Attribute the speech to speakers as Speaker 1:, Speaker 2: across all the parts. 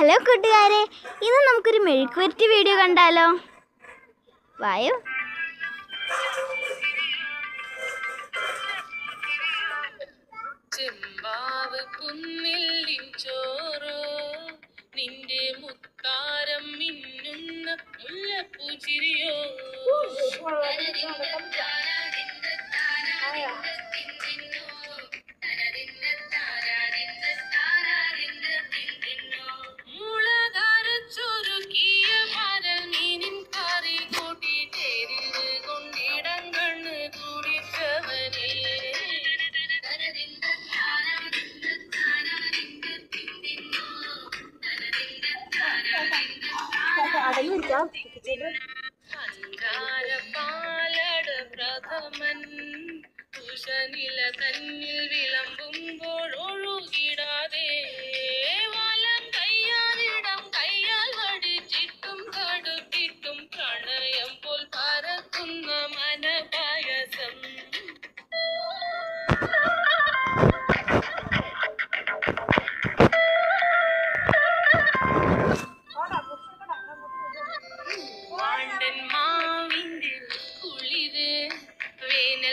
Speaker 1: Hello കൂട്ടുകാരെ ഇന്ന് നമുക്കൊരു മെഴുക്കുവരട്ടി വീഡിയോ കണ്ടാലോ? വായോ.
Speaker 2: ചെമ്പാവ് കുന്നിൽ ചോറോ നിന്റെ മുത്താ കുശനില പിടിക്കാം കന്നിൽ വിളമ്പുമ്പോഴൊഴുകിടാതെ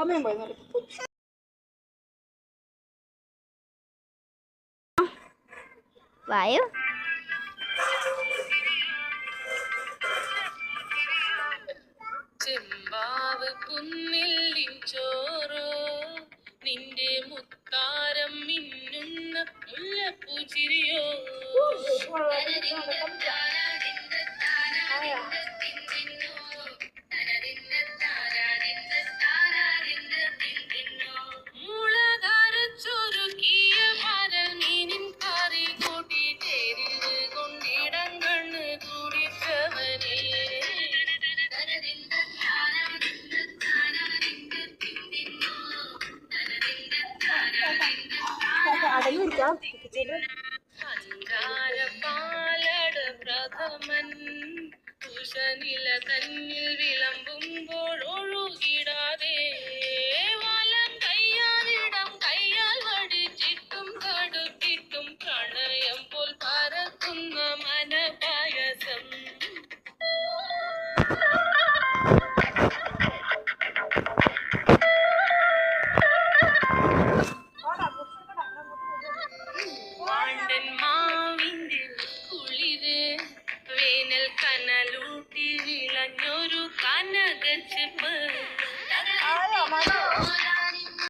Speaker 3: സമയം പോയി നല്ല
Speaker 1: വായോ.
Speaker 2: ചെമ്പാവ് കുന്നിൽ
Speaker 3: ചോര
Speaker 2: ചോദിക്കാം പ്രഥമൻ കുശനില കന്നിൽ വിളമ്പുമ്പോൾ ഒഴുകിട All right, my